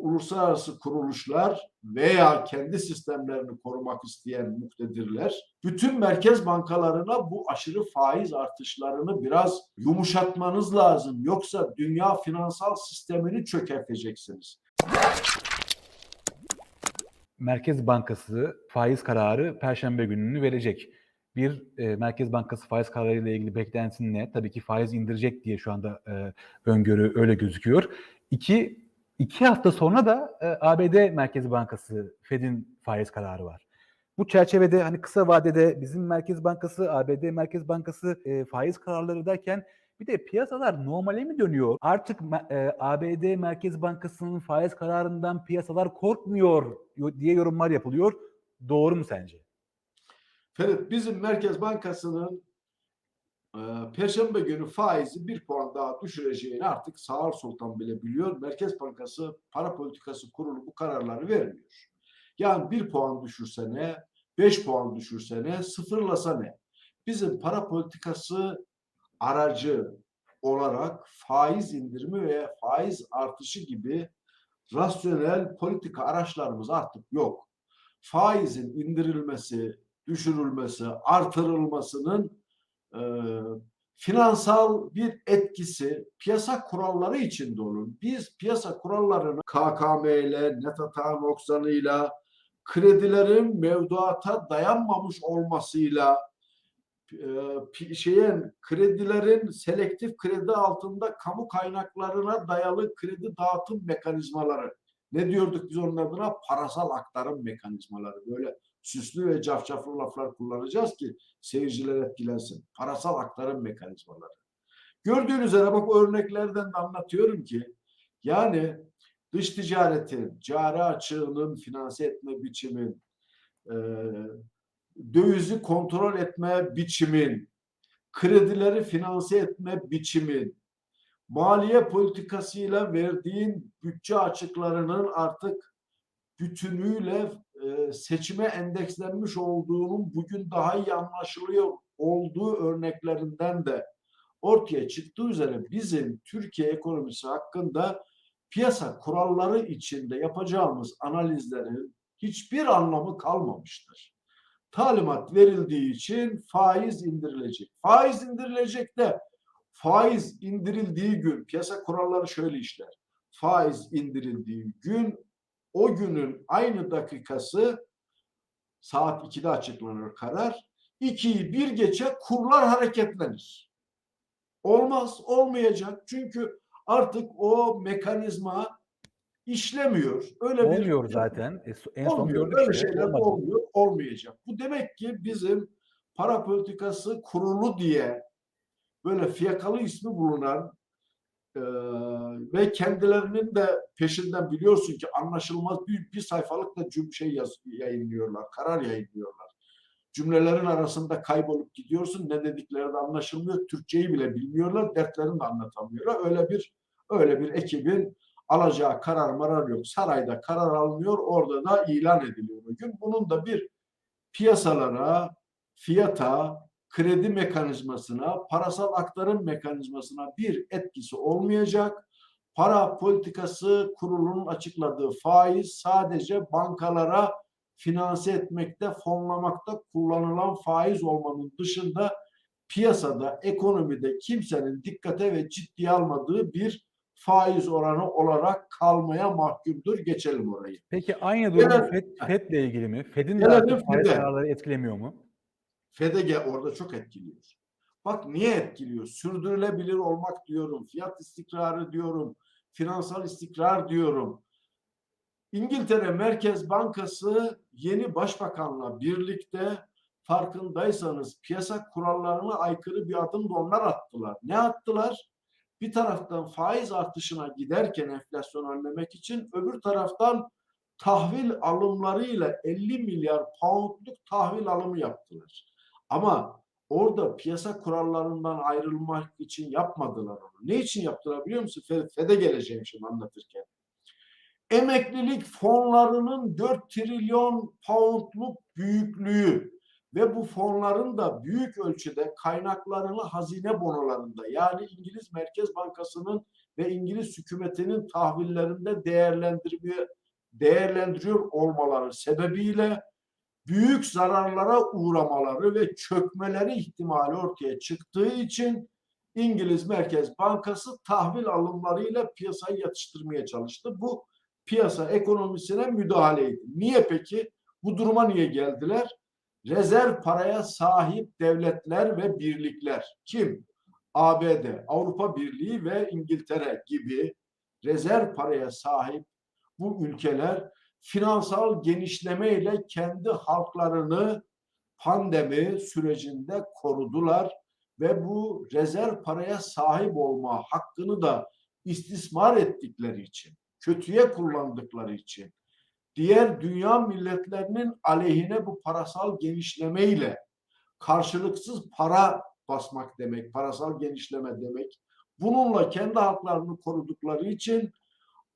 uluslararası kuruluşlar veya kendi sistemlerini korumak isteyen muktedirler bütün merkez bankalarına bu aşırı faiz artışlarını biraz yumuşatmanız lazım. Yoksa dünya finansal sistemini çökerteceksiniz. Merkez Bankası faiz kararı Perşembe gününü verecek. Bir e, Merkez Bankası faiz kararıyla ilgili beklentin ne? Tabii ki faiz indirecek diye şu anda e, öngörü öyle gözüküyor. İki, iki hafta sonra da e, ABD Merkez Bankası Fed'in faiz kararı var. Bu çerçevede hani kısa vadede bizim Merkez Bankası, ABD Merkez Bankası e, faiz kararları derken bir de piyasalar normale mi dönüyor? Artık e, ABD Merkez Bankası'nın faiz kararından piyasalar korkmuyor diye yorumlar yapılıyor. Doğru mu sence? Ferit bizim Merkez Bankası'nın Perşembe günü faizi bir puan daha düşüreceğini artık Sağır Sultan bile biliyor. Merkez Bankası Para Politikası Kurulu bu kararları vermiyor. Yani bir puan düşürse ne, beş puan düşürse ne, sıfırlasa ne? Bizim para politikası aracı olarak faiz indirimi ve faiz artışı gibi rasyonel politika araçlarımız artık yok. Faizin indirilmesi, düşürülmesi, artırılmasının e, finansal bir etkisi piyasa kuralları içinde olur. Biz piyasa kurallarını KKM ile, net noksanıyla, kredilerin mevduata dayanmamış olmasıyla, e, şeyin kredilerin selektif kredi altında kamu kaynaklarına dayalı kredi dağıtım mekanizmaları. Ne diyorduk biz onun adına? Parasal aktarım mekanizmaları. Böyle süslü ve cafcaflı laflar kullanacağız ki seyirciler etkilensin. Parasal aktarım mekanizmaları. Gördüğünüz üzere bak örneklerden de anlatıyorum ki yani dış ticaretin, cari açığının finanse etme biçimin, e, dövizi kontrol etme biçimin, kredileri finanse etme biçimin, maliye politikasıyla verdiğin bütçe açıklarının artık bütünüyle e, seçime endekslenmiş olduğunun bugün daha iyi anlaşılıyor olduğu örneklerinden de ortaya çıktığı üzere bizim Türkiye ekonomisi hakkında piyasa kuralları içinde yapacağımız analizlerin hiçbir anlamı kalmamıştır. Talimat verildiği için faiz indirilecek. Faiz indirilecek de faiz indirildiği gün piyasa kuralları şöyle işler. Faiz indirildiği gün o günün aynı dakikası saat 2'de açıklanır karar. 2'yi bir geçe kurlar hareketlenir. Olmaz, olmayacak. Çünkü artık o mekanizma işlemiyor. Öyle olmuyor bir, zaten. E, en son olmuyor. Öyle şeyler olmadı. olmuyor, olmayacak. Bu demek ki bizim para politikası kurulu diye böyle fiyakalı ismi bulunan e, ve kendilerinin de peşinden biliyorsun ki anlaşılmaz büyük bir sayfalık da cüm şey yaz, yayınlıyorlar, karar yayınlıyorlar. Cümlelerin arasında kaybolup gidiyorsun. Ne dedikleri de anlaşılmıyor. Türkçeyi bile bilmiyorlar. Dertlerini de anlatamıyorlar. Öyle bir öyle bir ekibin alacağı karar marar yok. Sarayda karar alınıyor. Orada da ilan ediliyor o gün. Bunun da bir piyasalara, fiyata, kredi mekanizmasına, parasal aktarım mekanizmasına bir etkisi olmayacak. Para politikası kurulunun açıkladığı faiz sadece bankalara finanse etmekte, fonlamakta kullanılan faiz olmanın dışında piyasada, ekonomide kimsenin dikkate ve ciddiye almadığı bir faiz oranı olarak kalmaya mahkumdur. Geçelim orayı. Peki aynı durum Fed, Fed'le ilgili mi? Fed'in de faiz kararları etkilemiyor mu? FED'e orada çok etkiliyor. Bak niye etkiliyor? Sürdürülebilir olmak diyorum, fiyat istikrarı diyorum, finansal istikrar diyorum. İngiltere Merkez Bankası yeni başbakanla birlikte farkındaysanız piyasa kurallarına aykırı bir adım da onlar attılar. Ne attılar? Bir taraftan faiz artışına giderken enflasyonu önlemek için öbür taraftan tahvil alımlarıyla 50 milyar poundluk tahvil alımı yaptılar. Ama orada piyasa kurallarından ayrılmak için yapmadılar onu. Ne için yaptılar biliyor musun? FED'e geleceğim şimdi anlatırken. Emeklilik fonlarının 4 trilyon poundluk büyüklüğü ve bu fonların da büyük ölçüde kaynaklarını hazine bonolarında yani İngiliz Merkez Bankası'nın ve İngiliz hükümetinin tahvillerinde değerlendirmeye değerlendiriyor olmaları sebebiyle büyük zararlara uğramaları ve çökmeleri ihtimali ortaya çıktığı için İngiliz Merkez Bankası tahvil alımlarıyla piyasayı yatıştırmaya çalıştı. Bu piyasa ekonomisine müdahaleydi. Niye peki? Bu duruma niye geldiler? Rezerv paraya sahip devletler ve birlikler. Kim? ABD, Avrupa Birliği ve İngiltere gibi rezerv paraya sahip bu ülkeler finansal genişlemeyle kendi halklarını pandemi sürecinde korudular ve bu rezerv paraya sahip olma hakkını da istismar ettikleri için, kötüye kullandıkları için diğer dünya milletlerinin aleyhine bu parasal genişlemeyle karşılıksız para basmak demek, parasal genişleme demek. Bununla kendi haklarını korudukları için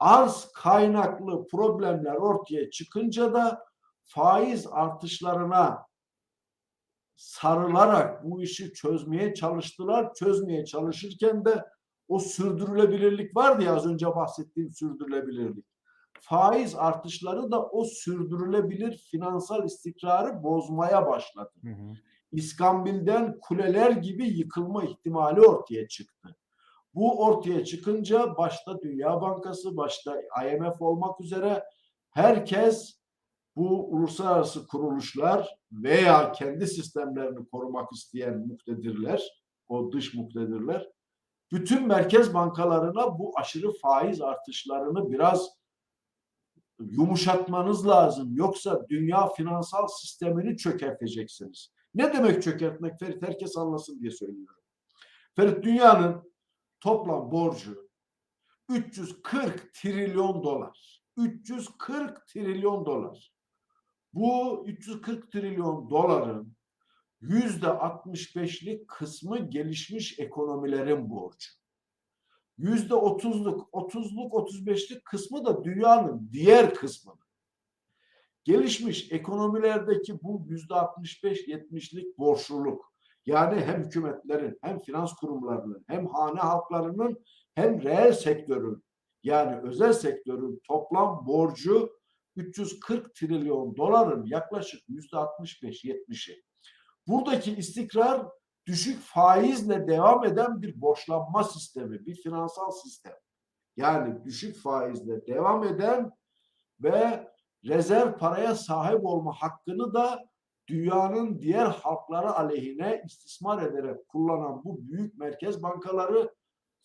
arz kaynaklı problemler ortaya çıkınca da faiz artışlarına sarılarak bu işi çözmeye çalıştılar. Çözmeye çalışırken de o sürdürülebilirlik vardı ya az önce bahsettiğim sürdürülebilirlik. Faiz artışları da o sürdürülebilir finansal istikrarı bozmaya başladı. Hı hı. İskambil'den kuleler gibi yıkılma ihtimali ortaya çıktı. Bu ortaya çıkınca başta Dünya Bankası, başta IMF olmak üzere herkes bu uluslararası kuruluşlar veya kendi sistemlerini korumak isteyen muktedirler, o dış muktedirler, bütün merkez bankalarına bu aşırı faiz artışlarını biraz yumuşatmanız lazım. Yoksa dünya finansal sistemini çökerteceksiniz. Ne demek çökertmek Ferit? Herkes anlasın diye söylüyorum. Ferit dünyanın toplam borcu 340 trilyon dolar. 340 trilyon dolar. Bu 340 trilyon doların yüzde 65'lik kısmı gelişmiş ekonomilerin borcu. Yüzde 30'luk, 30'luk, 35'lik kısmı da dünyanın diğer kısmı. Gelişmiş ekonomilerdeki bu yüzde 65-70'lik borçluluk yani hem hükümetlerin hem finans kurumlarının hem hane halklarının hem reel sektörün yani özel sektörün toplam borcu 340 trilyon doların yaklaşık yüzde 65-70'i. Buradaki istikrar düşük faizle devam eden bir borçlanma sistemi, bir finansal sistem. Yani düşük faizle devam eden ve rezerv paraya sahip olma hakkını da dünyanın diğer halkları aleyhine istismar ederek kullanan bu büyük merkez bankaları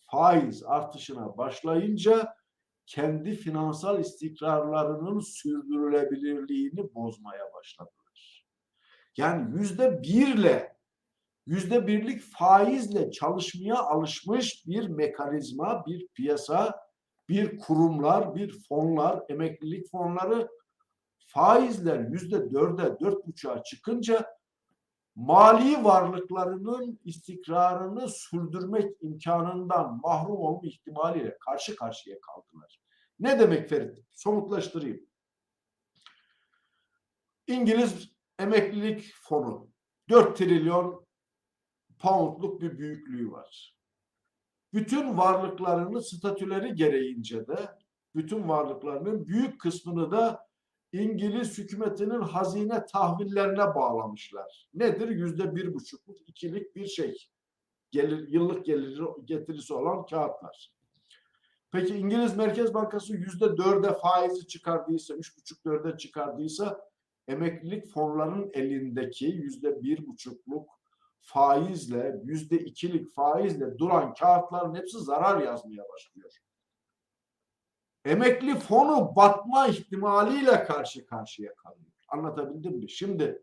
faiz artışına başlayınca kendi finansal istikrarlarının sürdürülebilirliğini bozmaya başladılar. Yani yüzde birle yüzde birlik faizle çalışmaya alışmış bir mekanizma, bir piyasa, bir kurumlar, bir fonlar, emeklilik fonları faizler yüzde dörde, dört buçuğa çıkınca mali varlıklarının istikrarını sürdürmek imkanından mahrum olma ihtimaliyle karşı karşıya kaldılar. Ne demek Ferit? Somutlaştırayım. İngiliz emeklilik fonu 4 trilyon poundluk bir büyüklüğü var. Bütün varlıklarını statüleri gereğince de bütün varlıklarının büyük kısmını da İngiliz hükümetinin hazine tahvillerine bağlamışlar. Nedir? Yüzde bir buçukluk, ikilik bir şey. Gelir, yıllık geliri, getirisi olan kağıtlar. Peki İngiliz Merkez Bankası yüzde dörde faizi çıkardıysa, üç buçuk dörde çıkardıysa emeklilik fonlarının elindeki yüzde bir buçukluk faizle, yüzde ikilik faizle duran kağıtların hepsi zarar yazmaya başlıyor emekli fonu batma ihtimaliyle karşı karşıya kalıyor. Anlatabildim mi? Şimdi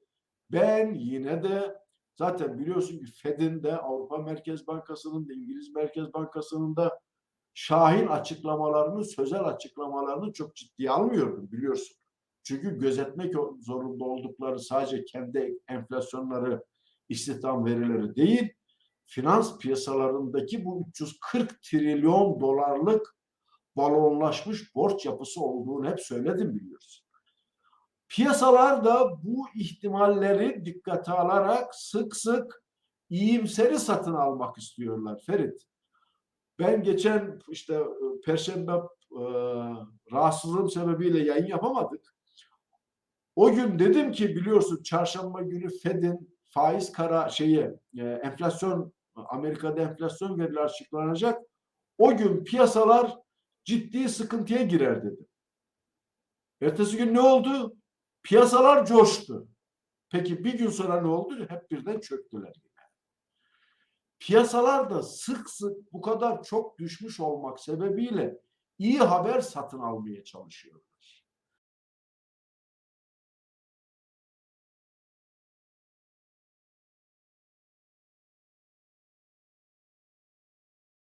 ben yine de zaten biliyorsun ki Fed'in de Avrupa Merkez Bankası'nın da İngiliz Merkez Bankası'nın da şahin açıklamalarını, sözel açıklamalarını çok ciddiye almıyordum biliyorsun. Çünkü gözetmek zorunda oldukları sadece kendi enflasyonları, istihdam verileri değil, finans piyasalarındaki bu 340 trilyon dolarlık balonlaşmış borç yapısı olduğunu hep söyledim biliyoruz. Piyasalar da bu ihtimalleri dikkate alarak sık sık iyimseri satın almak istiyorlar Ferit. Ben geçen işte e, Perşembe e, rahatsızlığım sebebiyle yayın yapamadık. O gün dedim ki biliyorsun çarşamba günü Fed'in faiz kara şeyi e, enflasyon Amerika'da enflasyon verileri açıklanacak. O gün piyasalar ciddi sıkıntıya girer dedim. Ertesi gün ne oldu? Piyasalar coştu. Peki bir gün sonra ne oldu? Hep birden çöktüler. Piyasalar da sık sık bu kadar çok düşmüş olmak sebebiyle iyi haber satın almaya çalışıyorlar.